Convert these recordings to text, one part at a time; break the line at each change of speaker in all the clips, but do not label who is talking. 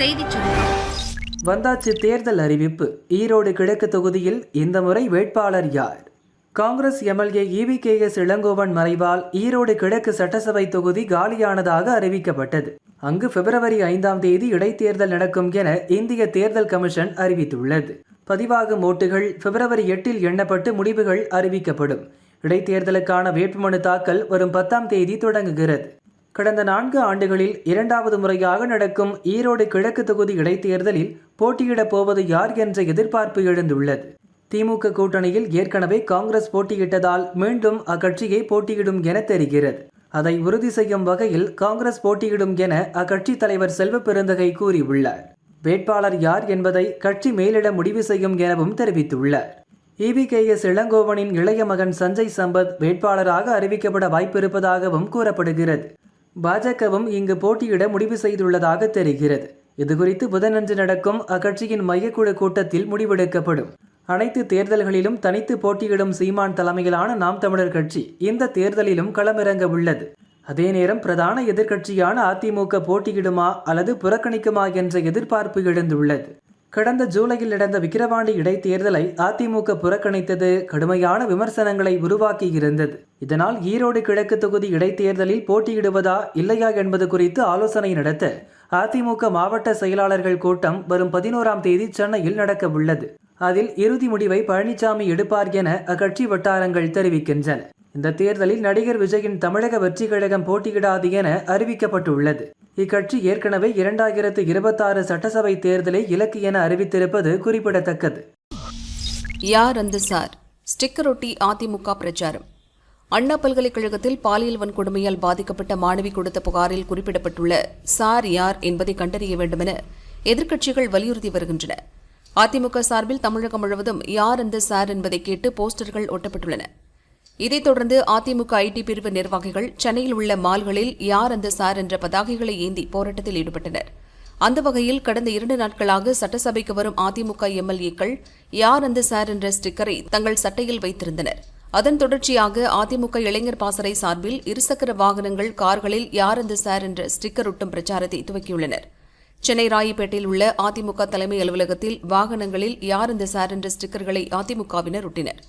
செய்திச் சுருக்கம்
வந்தாச்சு தேர்தல் அறிவிப்பு. ஈரோடு கிழக்கு தொகுதியில் இந்த முறை வேட்பாளர் யார்? Congress MLA E V K S Elangovan மறைவால் Erode கிழக்கு சட்டசபை தொகுதி காலியானதாக அறிவிக்கப்பட்டது. அங்கு பிப்ரவரி ஐந்தாம் தேதி இடைத்தேர்தல் நடக்கும் என இந்திய தேர்தல் கமிஷன் அறிவித்துள்ளது. பதிவாகும் ஓட்டுகள் பிப்ரவரி எட்டில் எண்ணப்பட்டு முடிவுகள் அறிவிக்கப்படும். இடைத்தேர்தலுக்கான வேட்புமனு தாக்கல் வரும் பத்தாம் தேதி தொடங்குகிறது. கடந்த நான்கு ஆண்டுகளில் இரண்டாவது முறையாக நடக்கும் ஈரோடு கிழக்கு தொகுதி இடைத்தேர்தலில் போட்டியிடப் போவது யார் என்ற எதிர்பார்ப்பு எழுந்துள்ளது. திமுக கூட்டணியில் ஏற்கனவே காங்கிரஸ் போட்டியிட்டதால் மீண்டும் அக்கட்சியை போட்டியிடும் என தெரிகிறது. அதை உறுதி செய்யும் வகையில் காங்கிரஸ் போட்டியிடும் என அக்கட்சி தலைவர் செல்வ பெருந்தகை கூறியுள்ளார். வேட்பாளர் யார் என்பதை கட்சி மேலிட முடிவு செய்யும் எனவும் தெரிவித்துள்ளார். இபிகேஎஸ் இளங்கோவனின் இளைய மகன் சஞ்சய் சம்பத் வேட்பாளராக அறிவிக்கப்பட வாய்ப்பிருப்பதாகவும் கூறப்படுகிறது. பாஜகவும் இங்கு போட்டியிட முடிவு செய்துள்ளதாக தெரிகிறது. இதுகுறித்து புதனன்று நடக்கும் அக்கட்சியின் மையக்குழு கூட்டத்தில் முடிவெடுக்கப்படும். அனைத்து தேர்தல்களிலும் தனித்து போட்டியிடும் சீமான் தலைமையிலான நாம் தமிழர் கட்சி இந்த தேர்தலிலும் களமிறங்க உள்ளது. அதே நேரம் பிரதான எதிர்க்கட்சியான அதிமுக போட்டியிடுமா அல்லது புறக்கணிக்குமா என்ற எதிர்பார்ப்பு எழுந்துள்ளது. கடந்த ஜூலையில் நடந்த விக்கிரவாண்டி இடைத்தேர்தலை அதிமுக புறக்கணித்தது கடுமையான விமர்சனங்களை உருவாக்கி இருந்தது. இதனால் ஈரோடு கிழக்கு தொகுதி இடைத்தேர்தலில் போட்டியிடுவதா இல்லையா என்பது குறித்து ஆலோசனை நடத்த அதிமுக மாவட்ட செயலாளர்கள் கூட்டம் வரும் பதினோராம் தேதி சென்னையில் நடக்க உள்ளது அதில் இறுதி முடிவை பழனிசாமி எடுப்பார் என அக்கட்சி வட்டாரங்கள் தெரிவிக்கின்றன. இந்த தேர்தலில் நடிகர் விஜயின் தமிழக வெற்றி கழகம் போட்டியிடாது என அறிவிக்கப்பட்டுள்ளது. இக்கட்சி ஏற்கனவே இரண்டாயிரத்து இருபத்தாறு சட்டசபை தேர்தலை இலக்கு என அறிவித்திருப்பது குறிப்பிடத்தக்கது.
யார் அந்த சார்? ஸ்டிக்கர் ஒட்டி அதிமுக பிரச்சாரம். அண்ணா பல்கலைக்கழகத்தில் பாலியல் வன்கொடுமையால் பாதிக்கப்பட்ட மாணவி கொடுத்த புகாரில் குறிப்பிடப்பட்டுள்ள சார் யார் என்பதை கண்டறிய வேண்டுமென எதிர்க்கட்சிகள் வலியுறுத்தி வருகின்றன. அதிமுக சார்பில் தமிழகம் முழுவதும் யார் அந்த சார் என்பதை கேட்டு போஸ்டர்கள் ஒட்டப்பட்டுள்ளன. இதைத் தொடர்ந்து அதிமுக ஐடி பிரிவு நிர்வாகிகள் சென்னையில் உள்ள மால்களில் யார் அந்த சார் என்ற பதாகைகளை ஏந்தி போராட்டத்தில் ஈடுபட்டனர். அந்த வகையில் கடந்த இரண்டு நாட்களாக சட்டசபைக்கு வரும் அதிமுக எம்எல்ஏக்கள் யார் அந்த சார் என்ற ஸ்டிக்கரை தங்கள் சட்டையில் வைத்திருந்தனர். அதன் தொடர்ச்சியாக அதிமுக இளைஞர் பாசறை சார்பில் இருசக்கர வாகனங்கள் கார்களில் யார் அந்த சார் என்ற ஸ்டிக்கர் ஒட்டும் பிரச்சாரத்தை துவக்கியுள்ளனர். சென்னை ராயப்பேட்டையில் உள்ள அதிமுக தலைமை அலுவலகத்தில் வாகனங்களில் யார் இந்த சார் என்ற ஸ்டிக்கர்களை அதிமுகவினர் ஒட்டினர்.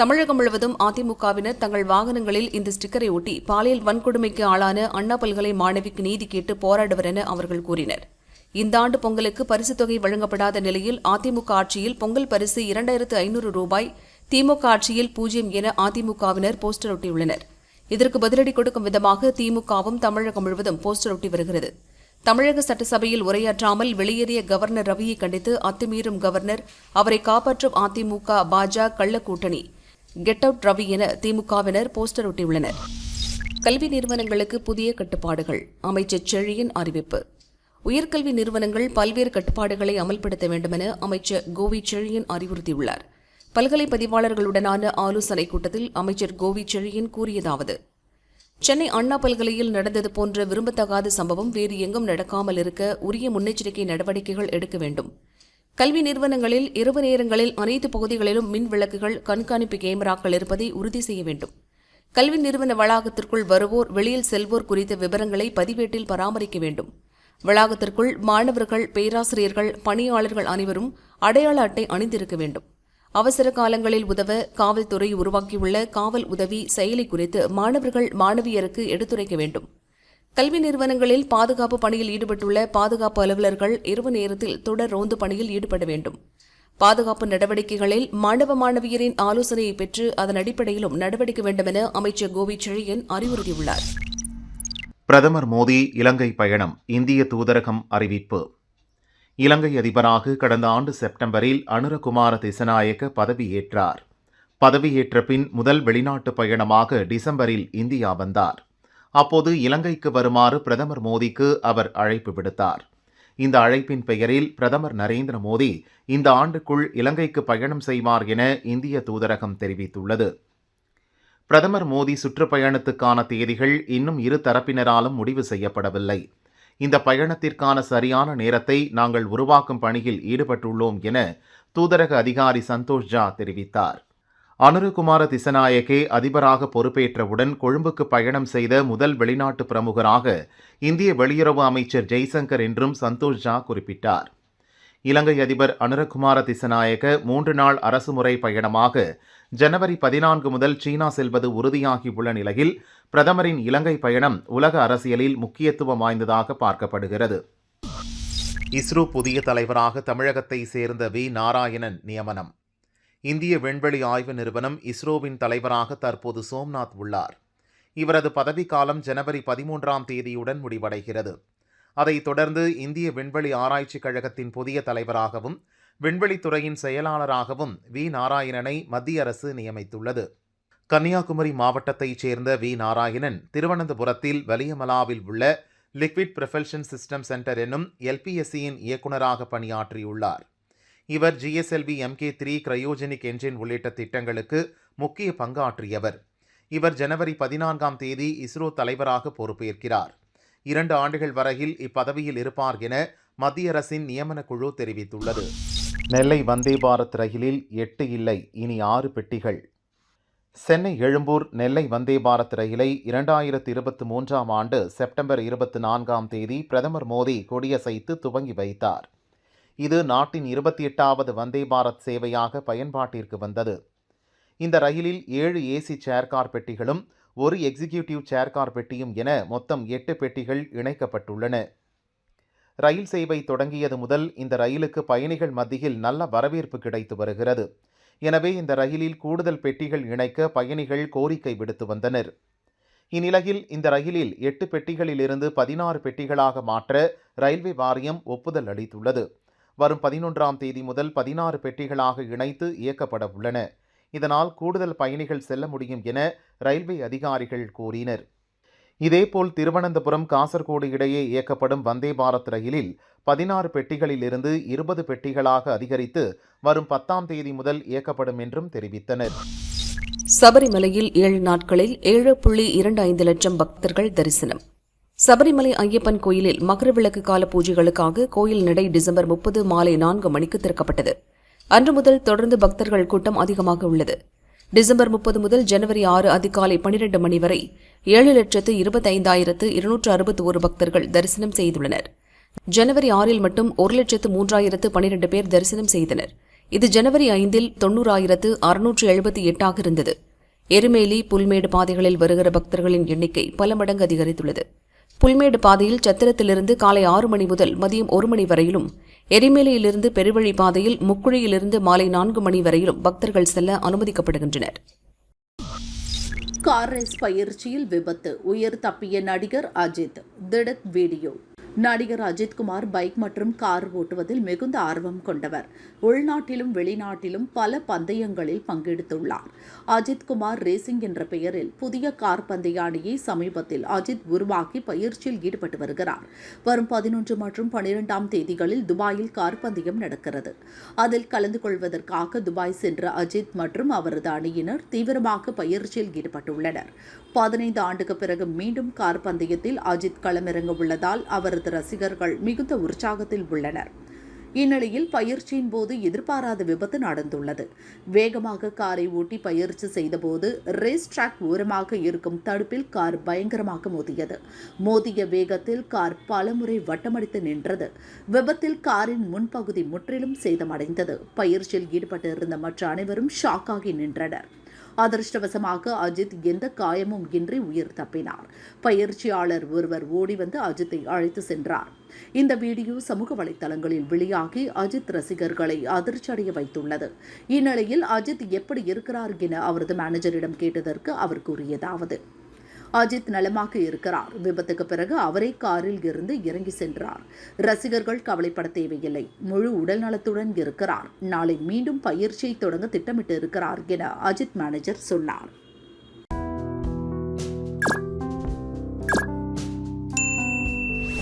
தமிழகம் முழுவதும் அதிமுகவினர் தங்கள் வாகனங்களில் இந்த ஸ்டிக்கரை ஒட்டி பாலியல் வன்கொடுமைக்கு ஆளான அண்ணா பல்கலை மாணவிக்கு நீதி கேட்டு போராடுவர் என அவர்கள் கூறினர். இந்த ஆண்டு பொங்கலுக்கு பரிசுத் தொகை வழங்கப்படாத நிலையில் அதிமுக ஆட்சியில் பொங்கல் பரிசு இரண்டாயிரத்து ஐநூறு ரூபாய் திமுக ஆட்சியில் பூஜ்ஜியம் என அதிமுகவினர் போஸ்டர் ஒட்டியுள்ளனர். இதற்கு பதிலடி கொடுக்கும் விதமாக திமுகவும் தமிழகம் முழுவதும் போஸ்டர் ஒட்டி வருகிறது. தமிழக சட்டசபையில் உரையாற்றாமல் வெளியேறிய கவர்னர் ரவியை கண்டித்து அத்துமீறும் கவர்னர் அவரை காப்பாற்றும் அதிமுக பாஜக கள்ள கூட்டணி. கெட் அவுட் ரவி என திமுகவினர் போஸ்டர் ஒட்டியுள்ளனர். கல்வி நிறுவனங்களுக்கு புதிய கட்டுப்பாடுகள் அமைச்சர் செழியன் அறிவிப்பு. உயர்கல்வி நிறுவனங்கள் பல்வேறு கட்டுப்பாடுகளை அமல்படுத்த வேண்டுமென அமைச்சர் கோவி செழியன் அறிவுறுத்தியுள்ளார். பல்கலை பதிவாளர்களுடனான ஆலோசனைக் கூட்டத்தில் அமைச்சர் கோவி செழியன் கூறியதாவது சென்னை அண்ணா பல்கலையில் நடந்தது போன்ற விரும்பத்தகாத சம்பவம் வேறு எங்கும் நடக்காமல் இருக்க உரிய முன்னெச்சரிக்கை நடவடிக்கைகள் எடுக்க வேண்டும். கல்வி நிறுவனங்களில் இரவு நேரங்களில் அனைத்து பகுதிகளிலும் மின் விளக்குகள் கண்காணிப்பு கேமராக்கள் இருப்பதை உறுதி செய்ய வேண்டும். கல்வி நிறுவன வளாகத்திற்குள் வருவோர் வெளியில் செல்வோர் குறித்த விவரங்களை பதிவேட்டில் பராமரிக்க வேண்டும். வளாகத்திற்குள் மாணவர்கள் பேராசிரியர்கள் பணியாளர்கள் அனைவரும் அடையாள அட்டை அணிந்திருக்க வேண்டும். அவசர காலங்களில் உதவ காவல்துறை உருவாக்கியுள்ள காவல் உதவி செயலி குறித்து மாணவர்கள் மாணவியருக்கு எடுத்துரைக்க வேண்டும். கல்வி நிறுவனங்களில் பாதுகாப்பு பணியில் ஈடுபட்டுள்ள பாதுகாப்பு அலுவலர்கள் இரவு நேரத்தில் தொடர் ரோந்து பணியில் ஈடுபட வேண்டும். பாதுகாப்பு நடவடிக்கைகளில் மாணவ மாணவியரின் ஆலோசனையை பெற்று அதன் அடிப்படையிலும் நடவடிக்கை வேண்டும் என அமைச்சர் கோவி செழியன் அறிவுறுத்தியுள்ளார்.
பிரதமர் மோடி இலங்கை பயணம் இந்திய தூதரகம் அறிவிப்பு. இலங்கை அதிபராக கடந்த ஆண்டு செப்டம்பரில் அனுரகுமார திசநாயக்க பதவியேற்றார் பதவியேற்ற பின் முதல் வெளிநாட்டு பயணமாக டிசம்பரில் இந்தியா வந்தார். அப்போது இலங்கைக்கு வருமாறு பிரதமர் மோடிக்கு அவர் அழைப்பு விடுத்தார். இந்த அழைப்பின் பெயரில் பிரதமர் நரேந்திர மோடி இந்த ஆண்டுக்குள் இலங்கைக்கு பயணம் செய்வார் என இந்திய தூதரகம் தெரிவித்துள்ளது. பிரதமர் மோடி சுற்றுப்பயணத்துக்கான தேதிகள் இன்னும் இரு தரப்பினராலும் முடிவு செய்யப்படவில்லை. இந்த பயணத்திற்கான சரியான நேரத்தை நாங்கள் உருவாக்கும் பணியில் ஈடுபட்டுள்ளோம் என தூதரக அதிகாரி சந்தோஷ் ஜா தெரிவித்தார். அனுருகுமார திசநாயகே அதிபராக பொறுப்பேற்றவுடன் கொழும்புக்கு பயணம் செய்த முதல் வெளிநாட்டு பிரமுகராக இந்திய வெளியுறவு அமைச்சர் ஜெய்சங்கர் என்றும் சந்தோஷ் ஜா குறிப்பிட்டார். இலங்கை அதிபர் அனுரகுமார திசநாயக மூன்று நாள் அரசுமுறை பயணமாக ஜனவரி பதினான்கு முதல் சீனா செல்வது உறுதியாகியுள்ள நிலையில் பிரதமரின் இலங்கை பயணம் உலக அரசியலில் முக்கியத்துவம் வாய்ந்ததாக பார்க்கப்படுகிறது. இஸ்ரோ புதிய தலைவராக தமிழகத்தை சேர்ந்த வி. நாராயணன் நியமனம். இந்திய விண்வெளி ஆய்வு நிறுவனம் இஸ்ரோவின் தலைவராக தற்போது சோம்நாத் உள்ளார். இவரது பதவிக்காலம் ஜனவரி பதிமூன்றாம் தேதியுடன் முடிவடைகிறது. அதைத் தொடர்ந்து இந்திய விண்வெளி ஆராய்ச்சிக் கழகத்தின் புதிய தலைவராகவும் விண்வெளித்துறையின் செயலாளராகவும் வி. நாராயணனை மத்திய அரசு நியமித்துள்ளது. கன்னியாகுமரி மாவட்டத்தைச் சேர்ந்த வி. நாராயணன் திருவனந்தபுரத்தில் வலியமலாவில் உள்ள லிக்விட் ப்ரொபல்ஷன் சிஸ்டம் சென்டர் என்னும் எல்பிஎஸ்சியின் இயக்குநராக பணியாற்றியுள்ளார். இவர் GSLV MK three cryogenic engine உள்ளிட்ட திட்டங்களுக்கு முக்கிய பங்காற்றியவர். இவர் ஜனவரி பதினான்காம் தேதி இஸ்ரோ தலைவராக பொறுப்பேற்கிறார். இரண்டு ஆண்டுகள் வரையில் இப்பதவியில் இருப்பார் என மத்திய அரசின் நியமன குழு தெரிவித்துள்ளது. நெல்லை வந்தே பாரத் ரயிலில் எட்டு இல்லை இனி ஆறு பெட்டிகள். சென்னை எழும்பூர் நெல்லை வந்தே பாரத் ரயிலை இரண்டாயிரத்து இருபத்தி மூன்றாம் ஆண்டு செப்டம்பர் இருபத்தி நான்காம் தேதி பிரதமர் மோடி கொடியசைத்து துவங்கி வைத்தார். இது நாட்டின் இருபத்தி எட்டாவது வந்தே பாரத் சேவையாக பயன்பாட்டிற்கு வந்தது. இந்த ரயிலில் ஏழு ஏசி சேர்கார் பெட்டிகளும் ஒரு எக்ஸிகியூட்டிவ் சேர்கார் பெட்டியும் என மொத்தம் எட்டு பெட்டிகள் இணைக்கப்பட்டுள்ளன. ரயில் சேவை தொடங்கியது முதல் இந்த ரயிலுக்கு பயணிகள் மத்தியில் நல்ல வரவேற்பு கிடைத்து வருகிறது. எனவே இந்த ரயிலில் கூடுதல் பெட்டிகள் இணைக்க பயணிகள் கோரிக்கை விடுத்து வந்தனர். இந்நிலையில் இந்த ரயிலில் எட்டு பெட்டிகளிலிருந்து பதினாறு பெட்டிகளாக மாற்ற ரயில்வே வாரியம் ஒப்புதல் அளித்துள்ளது. வரும் பதினொன்றாம் தேதி முதல் பதினாறு பெட்டிகளாக இணைத்து இயக்கப்பட உள்ளன. இதனால் கூடுதல் பயணிகள் செல்ல முடியும் என ரயில்வே அதிகாரிகள் கூறினர். இதேபோல் திருவனந்தபுரம் காசர்கோடு இடையே இயக்கப்படும் வந்தே பாரத் ரயிலில் பதினாறு பெட்டிகளிலிருந்து இருபது பெட்டிகளாக அதிகரித்து வரும் பத்தாம் தேதி முதல் இயக்கப்படும் என்றும் தெரிவித்தனர்.
சபரிமலையில் ஏழு நாட்களில் ஏழு புள்ளி இரண்டு ஐந்து லட்சம் பக்தர்கள் தரிசனம். சபரிமலை ஐயப்பன் கோயிலில் மகரவிளக்கு கால பூஜைகளுக்காக கோயில் நடை டிசம்பர் முப்பது மாலை நான்கு மணிக்கு திறக்கப்பட்டது. அன்று முதல் தொடர்ந்து பக்தர்கள் கூட்டம் அதிகமாக உள்ளது. டிசம்பர் முப்பது முதல் ஜனவரி ஆறு அதிகாலை பனிரெண்டு மணி வரை ஏழு லட்சத்து இருபத்தைந்தாயிரத்து இருநூற்று அறுபத்தி ஒரு பக்தர்கள் தரிசனம் செய்துள்ளனர். ஜனவரி ஆறில் மட்டும் ஒரு லட்சத்து மூன்றாயிரத்து பனிரெண்டு பேர் தரிசனம் செய்தனர். இது ஜனவரி ஐந்தில் தொன்னூறாயிரத்து அறுநூற்று எழுபத்தி எட்டாக இருந்தது. எருமேலி புல்மேடு பாதைகளில் வருகிற பக்தர்களின் எண்ணிக்கை பல மடங்கு அதிகரித்துள்ளது. புல்மேடு பாதையில் சத்திரத்திலிருந்து காலை ஆறு மணி முதல் மதியம் ஒரு மணி வரையிலும் எரிமேலையிலிருந்து பெருவழி பாதையில் முக்குழியிலிருந்து மாலை நான்கு மணி வரையிலும் பக்தர்கள் செல்ல அனுமதிக்கப்படுகின்றனர்.
கார் ரேஸ் பயிற்சியில் விபத்து. உயிர் தப்பிய நடிகர் அஜித். திடத் வீடியோ. நடிகர் அஜித்குமார் பைக் மற்றும் கார் ஓட்டுவதில் மிகுந்த ஆர்வம் கொண்டவர். உள்நாட்டிலும் வெளிநாட்டிலும் பல பந்தயங்களில் பங்கெடுத்துள்ளார். அஜித்குமார் ரேசிங் என்ற பெயரில் புதிய கார் பந்தயாணியை சமீபத்தில் அஜித் உருவாக்கி பயிற்சியில் ஈடுபட்டு வருகிறார். வரும் பதினொன்று மற்றும் பனிரெண்டாம் தேதிகளில் துபாயில் கார் பந்தயம் நடக்கிறது. அதில் கலந்து கொள்வதற்காக துபாய் சென்ற அஜித் மற்றும் அவரது அணியினர் தீவிரமாக பயிற்சியில் ஈடுபட்டுள்ளனர். பதினைந்து ஆண்டுக்கு பிறகு மீண்டும் கார் பந்தயத்தில் அஜித் களமிறங்க உள்ளதால் அவரது ரசிகர்கள் மிகுந்த உற்சாகத்தில் உள்ளனர். இந்நிலையில் பயிற்சியின் போது எதிர்பாராத விபத்து நடந்துள்ளது. வேகமாக காரை ஓட்டி பயிற்சி செய்தபோது ரேஸ் ட்ராக் ஓரமாக இருக்கும் தடுப்பில் கார் பயங்கரமாக மோதியது. மோதிய வேகத்தில் கார் பலமுறை வட்டமடித்து நின்றது. விபத்தில் காரின் முன்பகுதி முற்றிலும் சேதமடைந்தது. பயிற்சியில் ஈடுபட்டிருந்த மற்ற அனைவரும் ஷாக்காகி நின்றனர். அதிர்ஷ்டவசமாக அஜித் எந்த காயமும் இன்றி உயிர் தப்பினார். பயிற்சியாளர் ஒருவர் ஓடி வந்து அஜித்தை அழைத்து சென்றார். இந்த வீடியோ சமூக வலைதளங்களில் வெளியாகி அஜித் ரசிகர்களை அதிர்ச்சியடைய வைத்துள்ளது. இந்நிலையில் அஜித் எப்படி இருக்கிறார் என அவரது மேனேஜரிடம் கேட்டதற்கு அவர் கூறியதாவது அஜித் நலமாக இருக்கிறார். விபத்துக்கு பிறகு அவரே காரில் இருந்து இறங்கி சென்றார். ரசிகர்கள் கவலைப்பட தேவையில்லை. முழு உடல் நலத்துடன் இருக்கிறார். நாளை மீண்டும் பயிற்சியை தொடங்க திட்டமிட்டு இருக்கிறார் என அஜித் மேனேஜர் சொன்னார்.